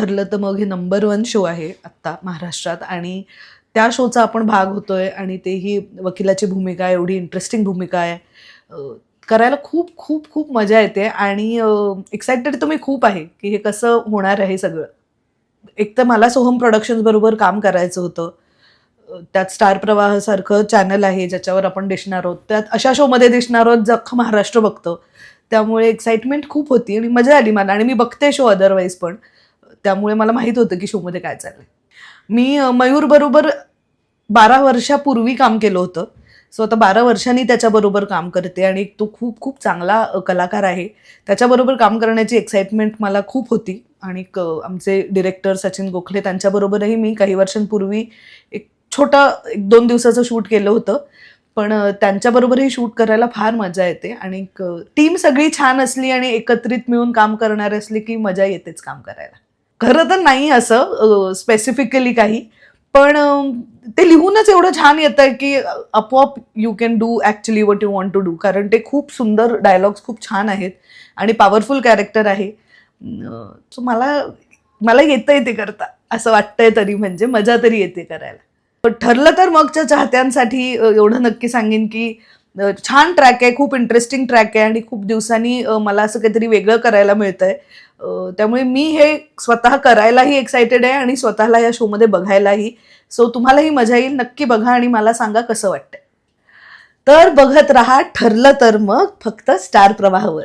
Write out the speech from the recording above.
ठरलं तर मग हे नंबर वन शो आहे आत्ता महाराष्ट्रात. आणि त्या शोचा आपण भाग होतोय आणि तेही वकिलाची भूमिका आहे एवढी इंटरेस्टिंग भूमिका आहे. करायला खूप खूप खूप मजा येते आणि एक्सायटेड तर मी खूप आहे की हे कसं होणार आहे सगळं. एक तर मला सोहम प्रोडक्शन्स बरोबर काम करायचं होतं. त्यात स्टार प्रवाहासारखं चॅनल आहे ज्याच्यावर आपण दिसणार आहोत. त्यात अशा शोमध्ये दिसणार आहोत जख्ख महाराष्ट्र बघतं. त्यामुळे एक्साइटमेंट खूप होती आणि मजा आली मला. आणि मी बघते शो अदरवाईज पण. त्यामुळे मला माहीत होतं की शोमध्ये काय चाललंय. मी मयूरबरोबर बारा वर्षापूर्वी काम केलं होतं. सो आता बारा वर्षांनी त्याच्याबरोबर काम करते आणि तो खूप खूप चांगला कलाकार आहे. त्याच्याबरोबर काम करण्याची एक्साइटमेंट मला खूप होती आणि क- आमचे डिरेक्टर सचिन गोखले त्यांच्याबरोबरही मी काही वर्षांपूर्वी एक छोटा एक दोन दिवसाचं शूट केलं होतं. पण त्यांच्याबरोबरही शूट करायला फार मजा येते आणि टीम सगळी छान असली आणि एकत्रित मिळून काम करणारे असले की मजा येतेच काम करायला. खरं तर नाही असं स्पेसिफिकली काही. पण ते लिहूनच एवढं छान येतं की आपोआप you can do actually what you want to do कारण ते खूप सुंदर डायलॉग्स खूप छान आहेत आणि पॉवरफुल कॅरेक्टर आहे. सो मला मला येतंय ते करता. असं वाटतंय तरी म्हणजे मजा तरी येते करायला. पण ठरलं तर मगच्या चाहत्यांसाठी एवढं नक्की सांगेन की छान ट्रॅक आहे खूप इंटरेस्टिंग ट्रॅक आहे आणि खूप दिवसांनी मला असं काहीतरी वेगळं करायला मिळतंय. त्यामुळे मी हे स्वतः करायलाही एक्सायटेड आहे आणि स्वतःला या शोमध्ये बघायलाही. सो तुम्हालाही मजा येईल. नक्की बघा आणि मला सांगा कसं वाटतंय. तर बघत राहा ठरलं तर मग फक्त स्टार प्रवाहावर.